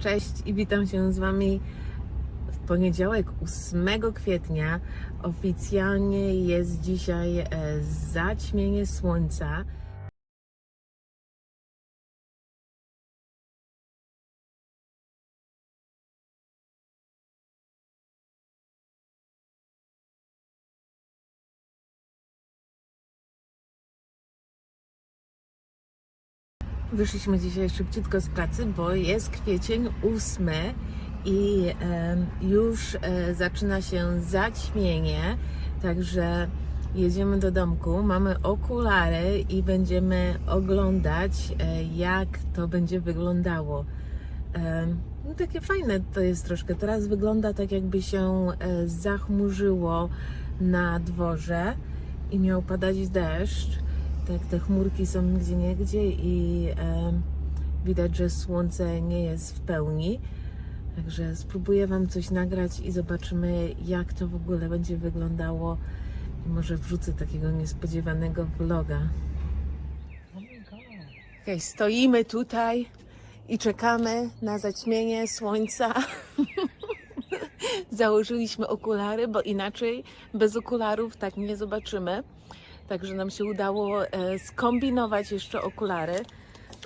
Cześć i witam się z Wami w poniedziałek 8 kwietnia. Oficjalnie jest dzisiaj e, zaćmienie słońca. Wyszliśmy dzisiaj szybciutko z pracy, bo jest kwiecień 8 i e, już e, zaczyna się zaćmienie, także jedziemy do domku, mamy okulary i będziemy oglądać, e, jak to będzie wyglądało. E, no takie fajne to jest troszkę. Teraz wygląda tak, jakby się e, zachmurzyło na dworze i miał padać deszcz. Tak, te chmurki są gdzie niegdzie i e, widać, że słońce nie jest w pełni. Także spróbuję Wam coś nagrać i zobaczymy, jak to w ogóle będzie wyglądało. I może wrzucę takiego niespodziewanego vloga. Okej, stoimy tutaj i czekamy na zaćmienie słońca. Założyliśmy okulary, bo inaczej bez okularów tak nie zobaczymy. Także nam się udało e, skombinować jeszcze okulary.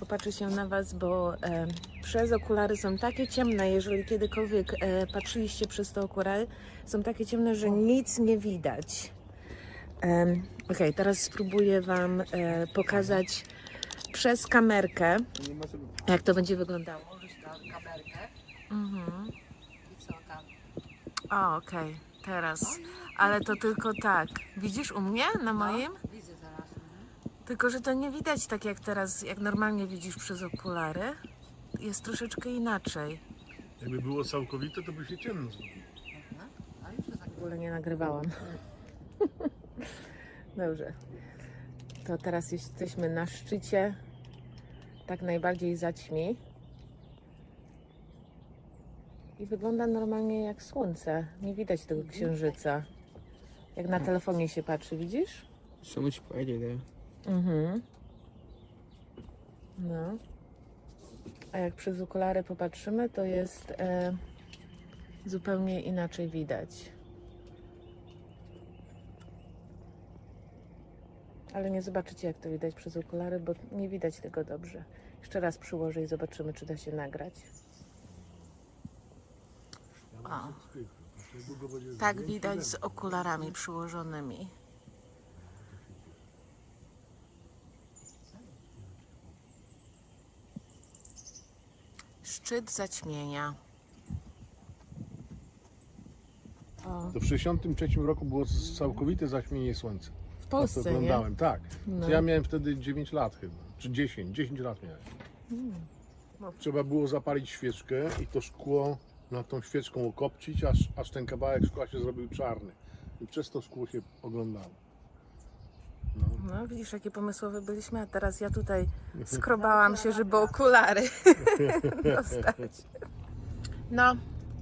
Popatrzę się na Was, bo e, przez okulary są takie ciemne, jeżeli kiedykolwiek e, patrzyliście przez te okulary, są takie ciemne, że nic nie widać. Okej, teraz spróbuję Wam pokazać przez kamerkę, jak to będzie wyglądało. Możesz na kamerkę Mhm. i co tam? Okej, teraz. Ale to tylko tak. Widzisz u mnie na moim? No, widzę zaraz. mhm. Tylko, że to nie widać tak jak teraz, jak normalnie widzisz przez okulary. Jest troszeczkę inaczej. Jakby było całkowite, to by się ciemno zrobiło. Mhm. A już jest tak. W ogóle nie nagrywałam. Dobrze. To teraz jesteśmy na szczycie. Tak najbardziej zaćmi. I wygląda normalnie jak słońce. Nie widać tego księżyca. Jak na telefonie się patrzy, widzisz? So much brighter there. Mhm. No. A jak przez okulary popatrzymy, to jest e, zupełnie inaczej widać. Ale nie zobaczycie, jak to widać przez okulary, bo nie widać tego dobrze. Jeszcze raz przyłożę i zobaczymy, czy da się nagrać. Będzie Tak widać z okularami przyłożonymi. Szczyt zaćmienia. O, To w 63 roku było z- całkowite zaćmienie słońca. w To Polsce, nie? oglądałem, tak. No. To ja miałem wtedy 9 lat chyba, czy 10, 10 lat miałem. No. Trzeba było zapalić świeczkę i to szkło na tą świeczką okopcić, aż, aż ten kawałek szkła się zrobił czarny. I przez to szkło się oglądało. No. No, widzisz, jakie pomysłowe byliśmy, a teraz ja tutaj skrobałam się, żeby okulary dostać. No,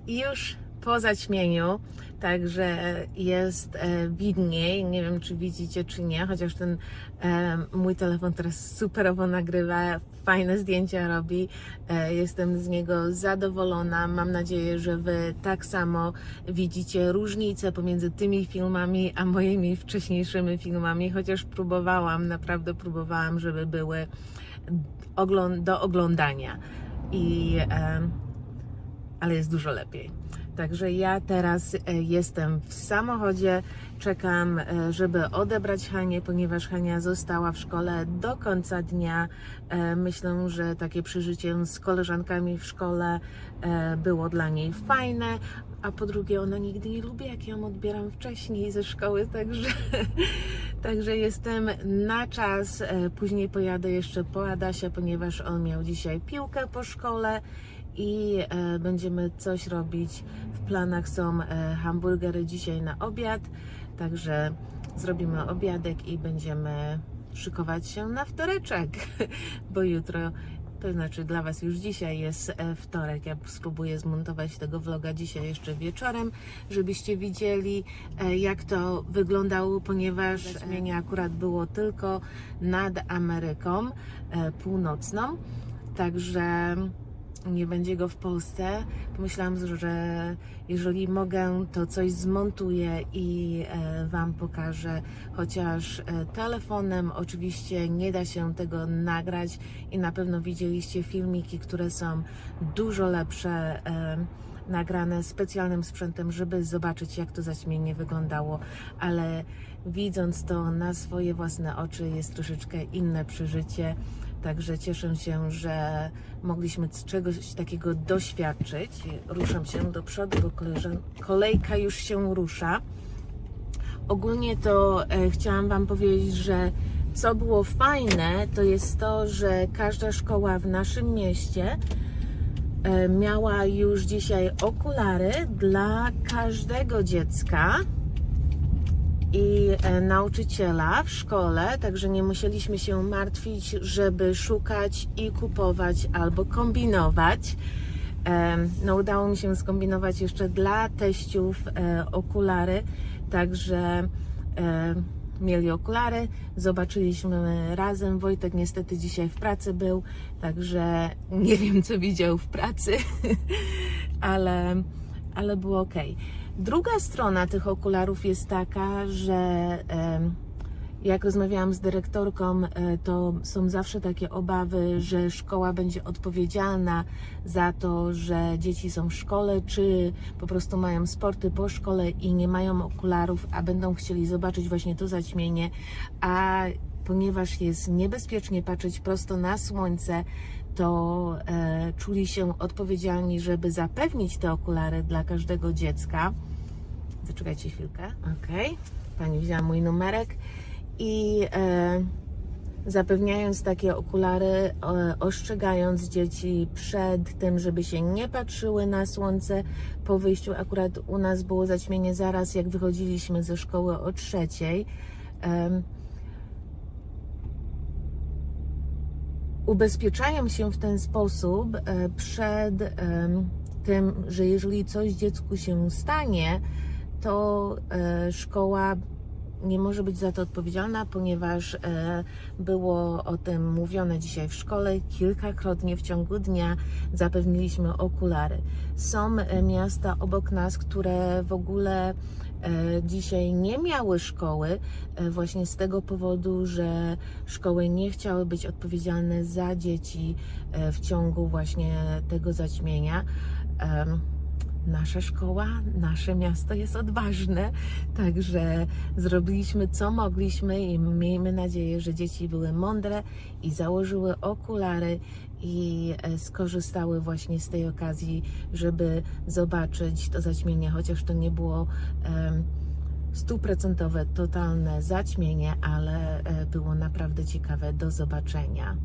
i już po zaćmieniu, także jest e, widniej. Nie wiem, czy widzicie, czy nie, chociaż ten e, mój telefon teraz superowo nagrywa, fajne zdjęcia robi. E, jestem z niego zadowolona. Mam nadzieję, że Wy tak samo widzicie różnicę pomiędzy tymi filmami a moimi wcześniejszymi filmami, chociaż próbowałam, naprawdę próbowałam, żeby były do oglądania. I ale jest dużo lepiej. Także ja teraz e, jestem w samochodzie, czekam, e, żeby odebrać Hanię, ponieważ Hania została w szkole do końca dnia. E, Myślę, że takie przeżycie z koleżankami w szkole było dla niej fajne. A po drugie, ona nigdy nie lubi, jak ją odbieram wcześniej ze szkoły, także, także jestem na czas. Później pojadę jeszcze po Adasia, ponieważ on miał dzisiaj piłkę po szkole i e, będziemy coś robić. W planach są e, hamburgery dzisiaj na obiad, także zrobimy obiadek i będziemy szykować się na wtoreczek, bo jutro, to znaczy dla Was już dzisiaj jest e, wtorek. Ja spróbuję zmontować tego vloga dzisiaj jeszcze wieczorem, żebyście widzieli e, jak to wyglądało, ponieważ zaćmienie akurat było tylko nad Ameryką e, Północną, także nie będzie go w Polsce, pomyślałam, że jeżeli mogę, to coś zmontuję i e, Wam pokażę, chociaż e, telefonem oczywiście nie da się tego nagrać i na pewno widzieliście filmiki, które są dużo lepsze. E, nagrane specjalnym sprzętem, żeby zobaczyć, jak to zaćmienie wyglądało, ale widząc to na swoje własne oczy jest troszeczkę inne przeżycie. Także cieszę się, że mogliśmy czegoś takiego doświadczyć. Ruszam się do przodu, bo kolejka już się rusza. Ogólnie to e, chciałam Wam powiedzieć, że co było fajne, to jest to, że każda szkoła w naszym mieście e, miała już dzisiaj okulary dla każdego dziecka i e, nauczyciela w szkole, także nie musieliśmy się martwić, żeby szukać i kupować albo kombinować. Em, No, udało mi się skombinować jeszcze dla teściów e, okulary, także e, mieli okulary, zobaczyliśmy razem. Wojtek niestety dzisiaj w pracy był, także nie wiem, co widział w pracy, ale, ale było ok. Druga strona tych okularów jest taka, że jak rozmawiałam z dyrektorką, e, to są zawsze takie obawy, że szkoła będzie odpowiedzialna za to, że dzieci są w szkole, czy po prostu mają sporty po szkole i nie mają okularów, a będą chcieli zobaczyć właśnie to zaćmienie, a ponieważ jest niebezpiecznie patrzeć prosto na słońce, to e, czuli się odpowiedzialni, żeby zapewnić te okulary dla każdego dziecka. Zaczekajcie chwilkę. Okej. Pani wzięła mój numerek i e, zapewniając takie okulary, e, ostrzegając dzieci przed tym, żeby się nie patrzyły na słońce po wyjściu. Akurat u nas było zaćmienie zaraz jak wychodziliśmy ze szkoły o trzeciej. Em, ubezpieczają się w ten sposób e, przed tym, że jeżeli coś dziecku się stanie, to e, szkoła nie może być za to odpowiedzialna, ponieważ e, było o tym mówione dzisiaj w szkole kilkakrotnie w ciągu dnia. Zapewniliśmy okulary. Są miasta obok nas, które w ogóle dzisiaj nie miały szkoły, e, właśnie z tego powodu, że szkoły nie chciały być odpowiedzialne za dzieci e, w ciągu właśnie tego zaćmienia. Nasza szkoła, nasze miasto jest odważne, także zrobiliśmy co mogliśmy i miejmy nadzieję, że dzieci były mądre i założyły okulary i e, skorzystały właśnie z tej okazji, żeby zobaczyć to zaćmienie, chociaż to nie było stuprocentowe, totalne zaćmienie, ale e, było naprawdę ciekawe do zobaczenia.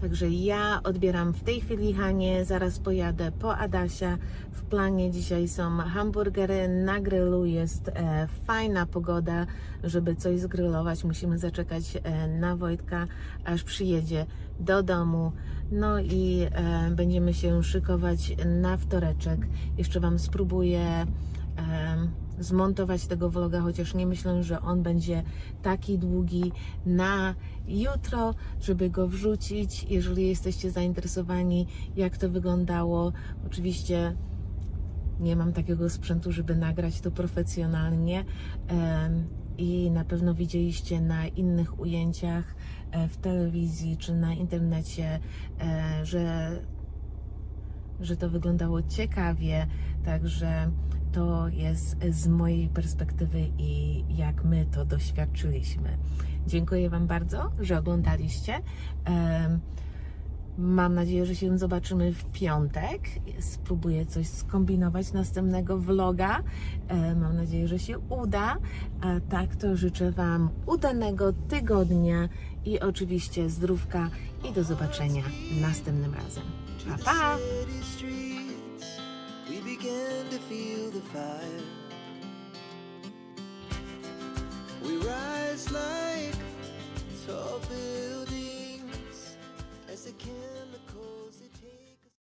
Także ja odbieram w tej chwili Hanie, zaraz pojadę po Adasia. W planie dzisiaj są hamburgery na grylu, jest e, fajna pogoda, żeby coś zgrylować. Musimy zaczekać e, na Wojtka, aż przyjedzie do domu. No i e, będziemy się szykować na wtoreczek. Jeszcze Wam spróbuję em, zmontować tego vloga, chociaż nie myślę, że on będzie taki długi na jutro, żeby go wrzucić. Jeżeli jesteście zainteresowani, jak to wyglądało, oczywiście nie mam takiego sprzętu, żeby nagrać to profesjonalnie. I na pewno widzieliście na innych ujęciach e, w telewizji czy na internecie, e, że że to wyglądało ciekawie, także to jest z mojej perspektywy i jak my to doświadczyliśmy. Dziękuję Wam bardzo, że oglądaliście. Mam nadzieję, że się zobaczymy w piątek. Spróbuję coś skombinować następnego vloga. Mam nadzieję, że się uda. A tak to życzę Wam udanego tygodnia i oczywiście zdrówka i do zobaczenia następnym razem. Pa, pa! Begin to feel the fire. We rise like tall buildings as the candle.